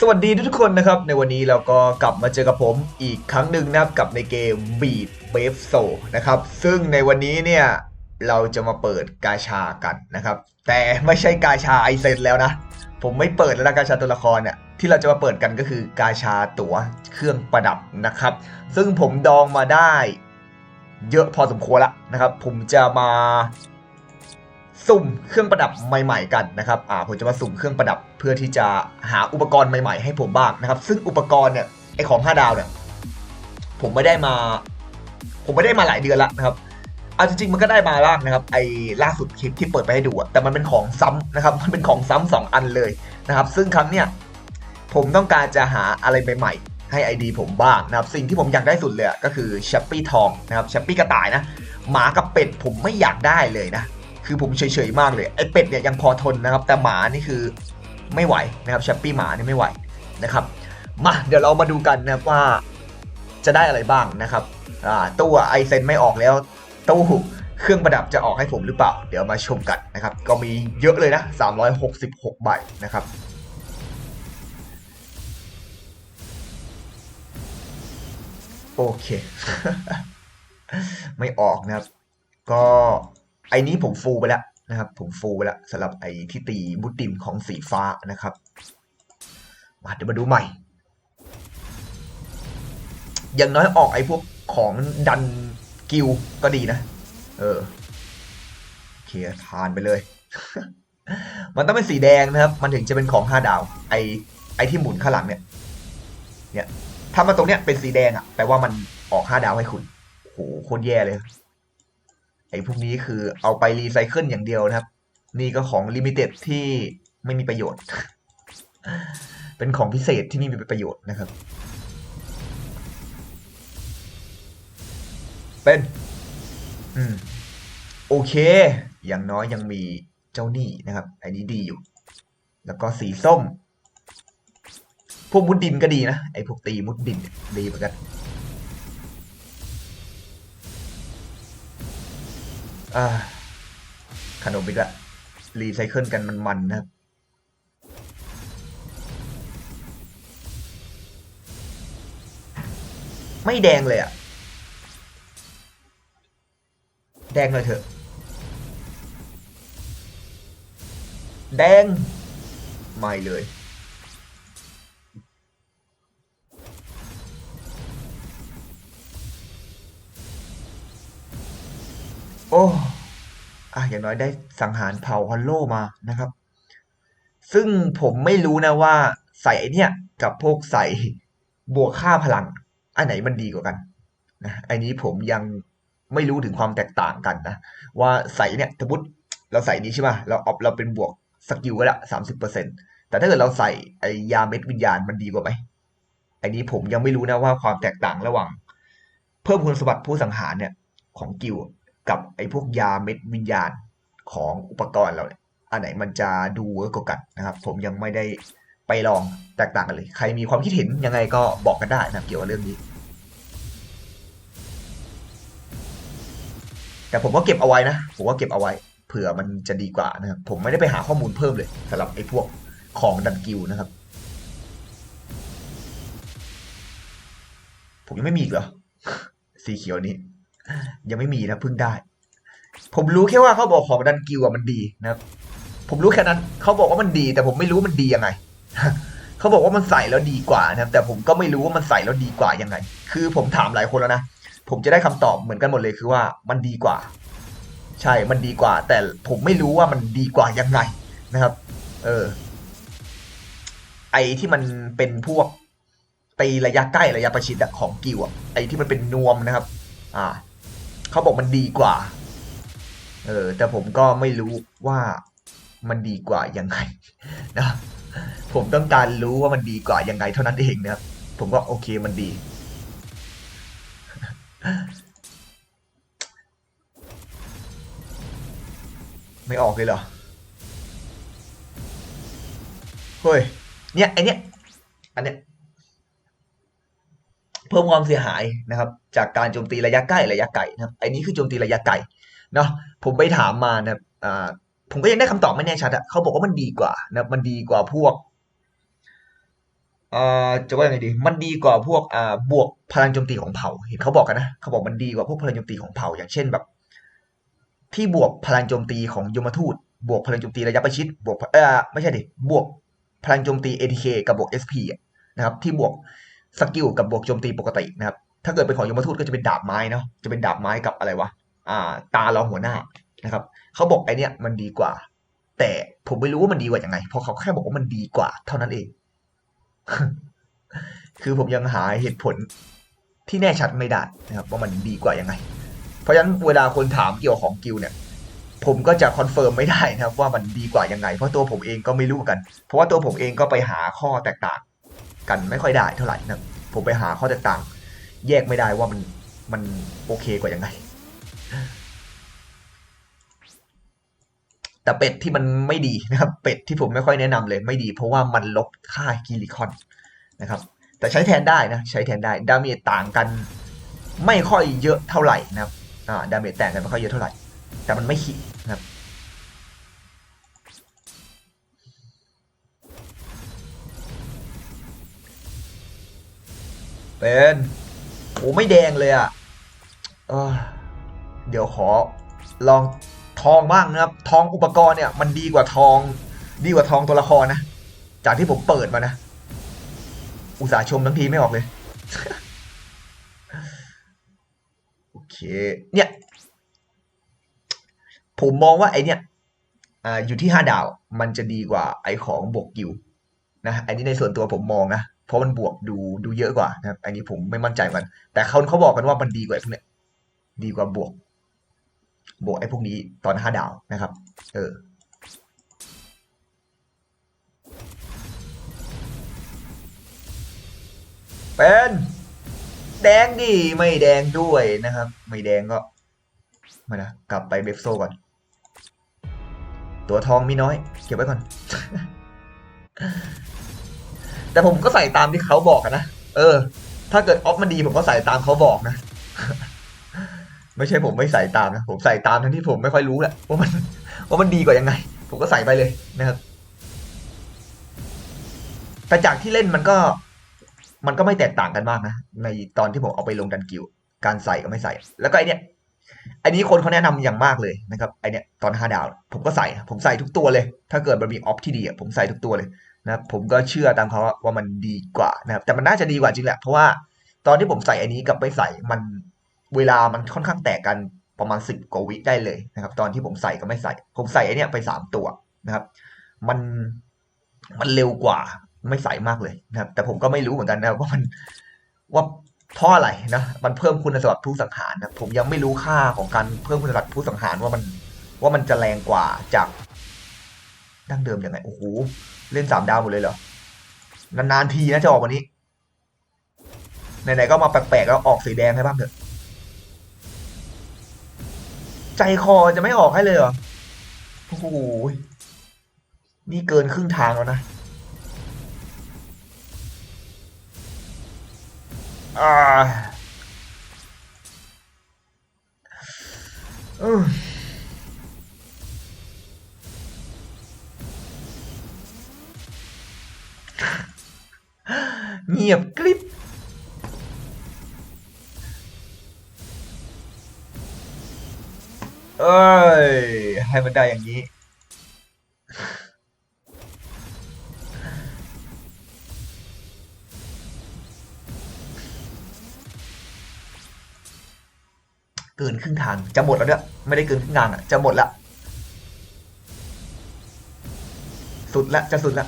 สวัสดีทุกคนนะครับ ในวันนี้เราก็กลับมาเจอกับผมอีกครั้งหนึ่งนะครับกับในเกม Beat b a v e Soul นะครับ ซึ่งในวันนี้เนี่ยเราจะมาเปิดกาชากันนะครับ แต่ไม่ใช่กาชาไอเซนแล้วนะ ผมไม่เปิดแล้วนะกาชาตัวละครเนี่ยที่เราจะมาเปิดกันก็คือกาชาตั๋วเครื่องประดับนะครับ ซึ่งผมดองมาได้เยอะพอสมควรละนะครับ ผมจะมา สุ่มเครื่องประดับใหม่ ๆ กันนะครับอ่าผมจะมาสุ่มเครื่องประดับเพื่อที่จะหาอุปกรณ์ใหม่ ๆ ให้ผมบ้างนะครับ ซึ่งอุปกรณ์เนี่ยไอของ5ดาวเนี่ยผมไม่ได้มา ผมไม่ได้มาหลายเดือนละนะครับเอาจริงๆมันก็ได้มาบ้างนะครับ ไอล่าสุดคลิปที่เปิดไปให้ดูอะแต่มันเป็นของซ้ำนะครับ มันเป็นของซ้ำสองอันเลยนะครับ ซึ่งครั้งเนี่ยผมต้องการจะหาอะไรใหม่ๆให้ ID ผมบ้างนะครับ สิ่งที่ผมอยากได้สุดเลยก็คือแชปปี้ทองนะครับแชปปี้กระต่ายนะหมากับเป็ดผมไม่อยากได้เลยนะ คือผมเฉยๆมากเลยไอ้เป็ดเนี่ยยังพอทนนะครับแต่หมานี่คือไม่ไหวนะครับแชปปี้หมานี่ไม่ไหวนะครับมาเดี๋ยวเรามาดูกันนะว่าจะได้อะไรบ้างนะครับตู้ไอเซนไม่ออกแล้วตู้เครื่องประดับจะออกให้ผมหรือเปล่า เดี๋ยวมาชมกันนะครับ ก็มีเยอะเลยนะ 366 ใบนะครับ โอเค ไม่ออกนะครับ ก็ ไอ้นี้ผมฟูไปแล้วนะครับ ผมฟูไปแล้วสำหรับไอ้ที่ตีมุดดินของสีฟ้านะครับ มาเดี๋ยวมาดูใหม่ อย่างน้อยออกไอ้พวกของดันกิลก็ดีนะ เออโอเคทานไปเลย มันต้องเป็นสีแดงนะครับ มันถึงจะเป็นของห้าดาว ไอ้ไอ้ที่หมุนข้างหลังเนี่ย เนี่ย ถ้ามันตรงเนี้ยเป็นสีแดงอะแปลว่ามันออกห้าดาวให้คุณโหโคตรแย่เลย ไอ้พวกนี้คือเอาไปรีไซเคิลอย่างเดียวนะครับ นี่ก็ของลิมิเต็ดที่ไม่มีประโยชน์ เป็นของพิเศษที่ไม่มีประโยชน์นะครับ เป็น อืม โอเค อย่างน้อยยังมีเจ้าหนี้นะครับไอ้นี้ดีอยู่ แล้วก็สีส้ม พวกมุดดินก็ดีนะ ไอ้พวกตีมุดดินดีเหมือนกัน อ่าขนมอีกละรีไซเคิลกันมันๆนะครับ ไม่แดงเลยอะแดงเลยเถอะ แดง ไม่เลย โอ้อะอย่างน้อยได้สังหารเผ่าฮอลโลมานะครับ ซึ่งผมไม่รู้นะว่าใส่เนี่ย กับพวกใส่บวกค่าพลัง อันไหนมันดีกว่ากันนะอันนี้ผมยังไม่รู้ถึงความแตกต่างกันนะว่าใส่เนี่ยสมมติเราใส่นี้ใช่ป่ะเราออฟเราเป็นบวกสกิลก็ละสามสิบเปอร์เซ็นแต่ถ้าเกิดเราใส่ไอยาเม็ดวิญญาณมันดีกว่าไหมอันนี้ผมยังไม่รู้นะว่าความแตกต่างระหว่าง เพิ่มคุณสมบัติผู้สังหารเนี่ยของกิล กับไอ้พวกยาเม็ดวิญญาณของอุปกรณ์เราเนี่ยอันไหนมันจะดูเวิร์กกว่ากันนะครับ ผมยังไม่ได้ไปลองแตกต่างกันเลย ใครมีความคิดเห็นยังไงก็บอกกันได้นะเกี่ยวกับเรื่องนี้ แต่ผมก็เก็บเอาไว้นะ ผมก็เก็บเอาไว้เผื่อมันจะดีกว่านะครับ ผมไม่ได้ไปหาข้อมูลเพิ่มเลยสำหรับไอ้พวกของดันกิลนะครับ ผมยังไม่มีอีกเหรอ สีเขียวนี้ ยังไม่มีนะเพิ่งได้ ผมรู้แค่ว่าเขาบอกของดันกิลอะมันดีนะครับ ผมรู้แค่นั้นเขาบอกว่ามันดี แต่ผมไม่รู้มันดียังไงเขาบอกว่ามันใส่แล้วดีกว่านะครับ แต่ผมก็ไม่รู้ว่ามันใส่แล้วดีกว่ายังไง คือผมถามหลายคนแล้วนะผมจะได้คำตอบเหมือนกันหมดเลยคือว่ามันดีกว่า ใช่มันดีกว่า แต่ผมไม่รู้ว่ามันดีกว่ายังไงนะครับ เออ ไอที่มันเป็นพวกตีระยะใกล้ระยะประชิดของกิวอะไอที่มันเป็นนวมนะครับ อ่า เขาบอกมันดีกว่า เออ แต่ผมก็ไม่รู้ว่ามันดีกว่ายังไงนะผมต้องการรู้ว่ามันดีกว่ายังไงเท่านั้นเองนะครับ ผมก็โอเคมันดี ไม่ออกเลยเหรอ เฮ้ย เนี่ยไอเนี้ยอันเนี้ย เพิ่มความเสียหายนะครับ จากการโจมตีระยะใกล้ระยะไกลนะครับไอ้นี้คือโจมตีระยะไกลเนาะผมไปถามมานะผมก็ยังได้คำตอบไม่แน่ชัดอะเขาบอกว่ามันดีกว่านะมันดีกว่าพวกอ่อจะว่ายังไงดี มันดีกว่าพวกอ่าบวกพลังโจมตีของเผ่า เห็นเขาบอกกันนะเขาบอกมันดีกว่าพวกพลังโจมตีของเผ่า อย่างเช่นแบบ ที่บวกพลังโจมตีของยมทูต บวกพลังโจมตีระยะประชิด บวกเออไม่ใช่ดิ บวกพลังโจมตี ATK กับบวก SP นะครับ ที่บวก สกิลกับบวกโจมตีปกตินะครับ ถ้าเกิดเป็นของยมทูตก็จะเป็นดาบไม้เนาะ จะเป็นดาบไม้กับอะไรวะ อ่า ตาเราหัวหน้านะครับ เขาบอกไอเนี้ยมันดีกว่า แต่ผมไม่รู้ว่ามันดีกว่ายังไง เพราะเขาแค่บอกว่ามันดีกว่า เท่านั้นเอง คือผมยังหาเหตุผลที่แน่ชัดไม่ได้นะครับว่ามันดีกว่ายังไง เพราะฉะนั้นเวลาคนถามเกี่ยวของกิลเนี่ยผมก็จะคอนเฟิร์มไม่ได้นะครับว่ามันดีกว่ายังไง เพราะตัวผมเองก็ไม่รู้กัน เพราะว่าตัวผมเองก็ไปหาข้อแตกต่าง กันไม่ค่อยได้เท่าไหร่นะผมไปหาข้อแตกต่าง แยกไม่ได้ว่ามันมันโอเคกว่ายังไง แต่เป็ดที่มันไม่ดีนะครับ เป็ดที่ผมไม่ค่อยแนะนำเลยไม่ดี เพราะว่ามันลบค่ากิลิคอนนะครับ แต่ใช้แทนได้นะ ใช้แทนได้ดาเมจต่างกัน ไม่ค่อยเยอะเท่าไหร่นะครับอ่าดาเมจแต่างกันไม่ค่อยเยอะเท่าไหร่ แต่มันไม่ขี่นะครับ เป็นโอ้ไม่แดงเลยอะเออเดี๋ยวขอลองทองบ้างนะครับ ทองอุปกรณ์เนี่ย มันดีกว่าทอง ดีกว่าทองตัวละครนะ จากที่ผมเปิดมานะ อุตส่าห์ชมทั้งทีไม่ออกเลย โอเค เนี่ย ผมมองว่าไอเนี่ย อ่า อยู่ที่ห้าดาว มันจะดีกว่าไอของบวกกิว นะอันนี้ในส่วนตัวผมมองนะเพราะมันบวกดูดูเยอะกว่านะครับ อันนี้ผมไม่มั่นใจมัน แต่เขาเขาบอกกันว่ามันดีกว่าพวกเนี้ยดีกว่าบวก บวกไอ้พวกนี้ตอนห้าดาวนะครับ เออเป็นแดงดิไม่แดงด้วยนะครับ ไม่แดงก็มานะกลับไปเบฟโซก่อน ตัวทองมีน้อย เก็บไว้ก่อน แต่ผมก็ใส่ตามที่เขาบอกนะเออ ถ้าเกิดออฟมันดีผมก็ใส่ตามเขาบอกนะ ไม่ใช่ผมไม่ใส่ตามนะผมใส่ตามทั้งที่ผมไม่ค่อยรู้แหละว่ามันว่ามันดีกว่ายังไง ผมก็ใส่ไปเลยนะครับแต่จากที่เล่นมันก็ มันก็ไม่แตกต่างกันมากนะในตอนที่ผมเอาไปลงดันกิวการใส่กับไม่ใส่ แล้วก็ไอเนี้ยอันนี้คนเขาแนะนำอย่างมากเลยนะครับไอเนี้ยตอนห้าดาว ผมก็ใส่ ผมใส่ทุกตัวเลย ถ้าเกิดมันมีออฟที่ดีอะผมใส่ทุกตัวเลย นะครับผมก็เชื่อตามเขาว่ามันดีกว่านะครับแต่มันน่าจะดีกว่าจริงแหละเพราะว่าตอนที่ผมใส่อันนี้กับไม่ใส่มันเวลามันค่อนข้างแตกกันประมาณสิบกว่าวิได้เลยนะครับ ตอนที่ผมใส่กับไม่ใส่ ผมใส่ไอเนี้ยไปสามตัวนะครับ มันมันเร็วกว่าไม่ใส่มากเลยนะครับ แต่ผมก็ไม่รู้เหมือนกันนะว่ามันว่าเพราะอะไรนะมันเพิ่มคุณสมบัติผู้สังหารนะผมยังไม่รู้ค่าของการเพิ่มคุณสมบัติผู้สังหารว่ามันว่ามันจะแรงกว่าจาก ดั้งเดิมยังไงโอ้โหเล่นสามดาวหมดเลยเหรอนานๆทีนะจะออกวันนี้ไหนๆก็มาแปลกๆแล้วออกสีแดงให้บ้างเถอะใจคอจะไม่ออกให้เลยเหรอโอ้โหนี่เกินครึ่งทางแล้วนะอ่าอืม เงียบกริบเอ้ย ให้มันได้อย่างนี้ เกินครึ่งทาง จะหมดแล้วเนี่ยไม่ได้เกินครึ่งทางอะ จะหมดละ สุดละ จะสุดละ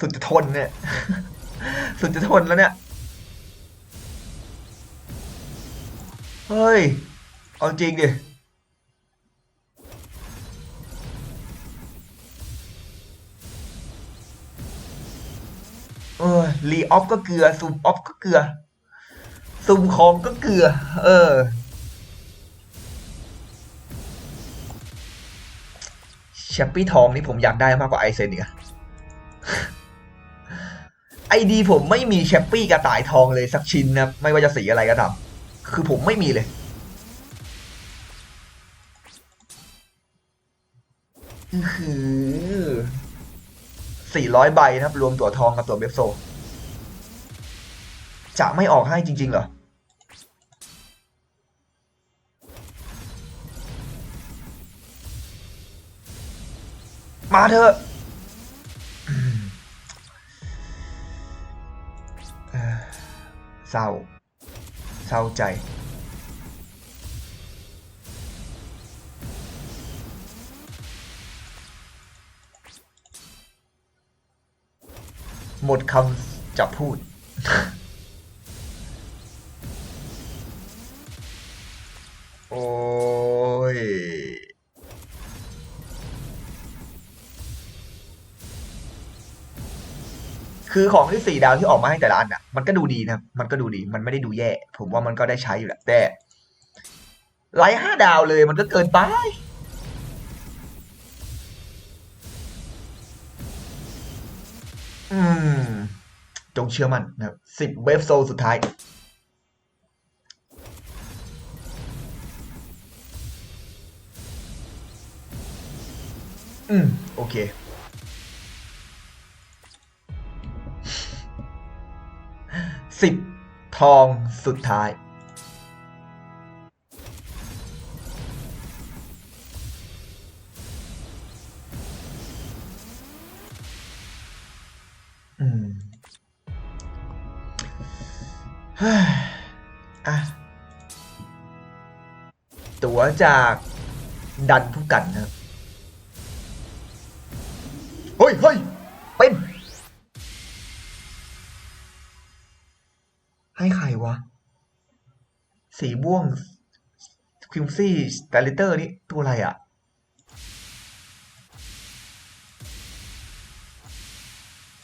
สุดจะทนเนี่ย สุดจะทนแล้วเนี่ย เฮ้ย เอาจริงดิ เออรีออฟก็เกลือ ซูมออฟก็เกลือ ซูมคอมก็เกลือ เออ แชปปี้ทองนี่ผมอยากได้มากกว่าไอเซนอีกอะ ไอดีผมไม่มีแชปปี้กระต่ายทองเลยสักชิ้นนะไม่ว่าจะสีอะไรก็ตามคือผมไม่มีเลยอือหือ400ใบนะครับ รวมตัวทองกับตัวเบฟโซ จะไม่ออกให้จริง ๆ เหรอ มาเถอะ เศร้า เศร้าใจ หมดคำจะพูด โอ้ย คือของที่สี่ดาวที่ออกมาให้แต่ละอันอะ มันก็ดูดีนะครับ มันก็ดูดี มันไม่ได้ดูแย่ ผมว่ามันก็ได้ใช้อยู่แหละ แต่ไลท์ห้าดาวเลยมันก็เกินไป อืม จงเชื่อมั่นนะครับสิบเวฟโซลสุดท้าย อืม โอเค สิบทองสุดท้าย อืมเฮ้ยอะตั๋วจากดันผู้กันนะครับเฮ้ยเฮ้ย สีม่วงควิมซี่สตาลิเตอร์นี่ตัวอะไรอะ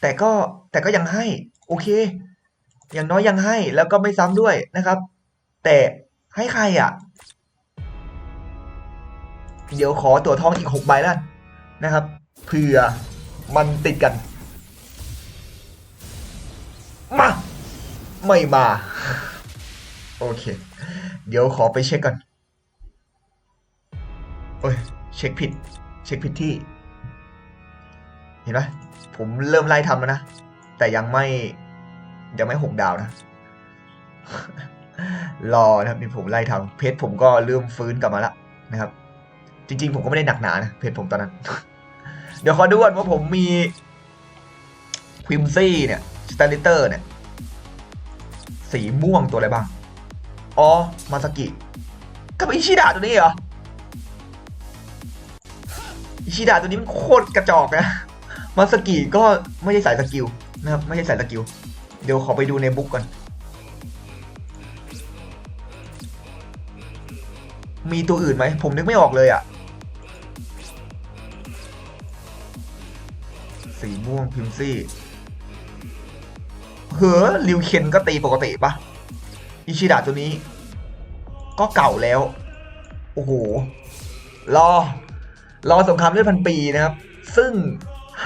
แต่ก็แต่ก็ยังให้ โอเค อย่างน้อยยังให้แล้วก็ไม่ซ้ำด้วยนะครับ แต่ให้ใครอะ เดี๋ยวขอตัวทองอีกหกใบแล้วนะครับเผื่อมันติดกัน มา ไม่มา โอเค เดี๋ยวขอไปเช็คก่อน โอ้ย เช็คผิด เช็คผิดที่ เห็นไหมผมเริ่มไล่ทำแล้วนะ แต่ยังไม่ ยังไม่หกดาวนะ รอนะครับนี่ผมไล่ทำเพจผมก็เริ่มฟื้นกลับมาแล้วนะครับ จริง ๆ ผมก็ไม่ได้หนักหนานะ เพจผมตอนนั้น เดี๋ยวขอดูก่อนว่าผมมีควิมซี่เนี่ยสเตลิเตอร์เนี่ย สีม่วงตัวอะไรบ้าง อ๋อ มาสกิกับอิชิดะตัวนี้เหรอ อิชิดะตัวนี้มันโคตรกระจอกนะ มาสกิก็ไม่ใช่สายสกิลนะครับไม่ใช่สายสกิล เดี๋ยวขอไปดูในบุ๊กก่อน มีตัวอื่นไหม ผมนึกไม่ออกเลยอะสีม่วงพิมซี่ เฮ้อริวเคนก็ตีปกติปะ อิชิดะตัวนี้ ก็เก่าแล้ว โอ้โห รอ รอสงครามเลือดพันปีนะครับ ซึ่ง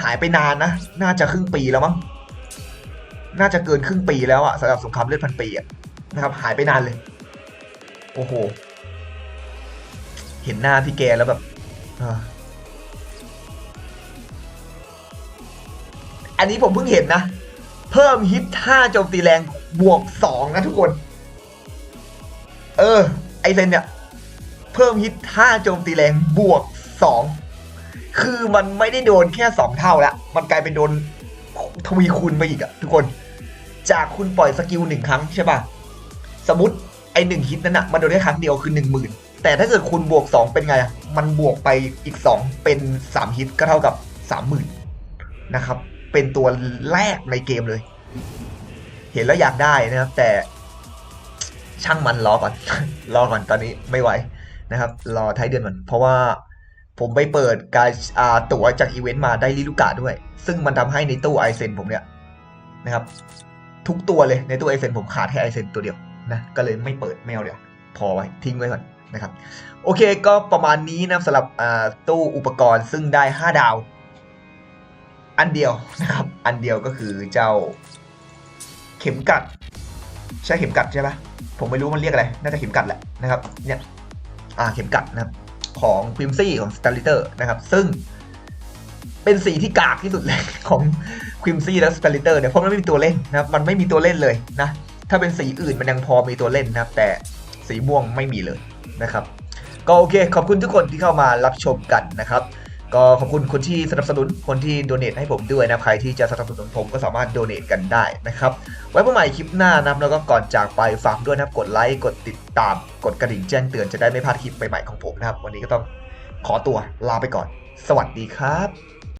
หายไปนานนะ น่าจะครึ่งปีแล้วมั้ง น่าจะเกินครึ่งปีแล้วอะสำหรับสงครามเลือดพันปีอะนะครับ หายไปนานเลย โอ้โห เห็นหน้าพี่แกแล้วแบบอันนี้ผมเพิ่งเห็นนะ เพิ่มฮิตท่าโจมตีแรงบวกสองนะทุกคน เออ ไอเซนเนี่ย เพิ่มฮิตท่าโจมตีแรงบวกสองคือมันไม่ได้โดนแค่สองเท่าละมันกลายเป็นโดนทวีคูณไปอีกอะทุกคน จากคุณปล่อยสกิลหนึ่งครั้งใช่ป่ะ สมมติไอหนึ่งฮิตนั้นอะมันโดนแค่ครั้งเดียวคือหนึ่งหมื่นแต่ถ้าเกิดคุณบวกสองเป็นไงอะมันบวกไปอีกสองเป็นสามฮิตก็เท่ากับสามหมื่นนะครับ เป็นตัวแรกในเกมเลย เห็นแล้วอยากได้นะครับ แต่ ช่างมันรอก่อน รอก่อนตอนนี้ไม่ไหวนะครับ รอท้ายเดือนก่อนเพราะว่าผมไปเปิดการอาตั๋วจากอีเวนต์มาได้ลิลูกาด้วย ซึ่งมันทำให้ในตู้ไอเซนผมเนี่ยนะครับ ทุกตัวเลยในตู้ไอเซนผมขาดแค่ไอเซนตัวเดียวนะก็เลยไม่เปิดไม่เดี๋ยวพอไว้ทิ้งไว้ก่อนนะครับ โอเคก็ประมาณนี้นะสำหรับตู้อุปกรณ์ซึ่งได้ 5 ดาว อันเดียวนะครับ อันเดียวก็คือเจ้า เข็มกัด ใช่เข็มกัดใช่ปะ ผมไม่รู้มันเรียกอะไร น่าจะเข็มกัดแหละนะครับ เนี่ย อ่า เข็มกัดนะครับ ของพิมซี่ของ s t a r l i t e r นะครับ ซึ่งเป็นสีที่กากที่สุดเลยของควิมซี่และสเปริเตอร์เนี่ย เพราะมันไม่มีตัวเล่นนะครับ มันไม่มีตัวเล่นเลยนะ ถ้าเป็นสีอื่นมันยังพอมีตัวเล่นนะครับ แต่สีม่วงไม่มีเลยนะครับ ก็โอเค ขอบคุณทุกคนที่เข้ามารับชมกันนะครับ ก็ขอบคุณคนที่สนับสนุนคนที่โดเนทให้ผมด้วยนะใครที่จะสนับสนุนผมก็สามารถโดเนทกันได้นะครับ ไว้พบใหม่คลิปหน้านะแล้วก็ก่อนจากไปฝากด้วยนะกดไลค์กดติดตาม กดกระดิ่งแจ้งเตือนจะได้ไม่พลาดคลิปใหม่ๆของผมนะครับ วันนี้ก็ต้องขอตัวลาไปก่อน สวัสดีครับ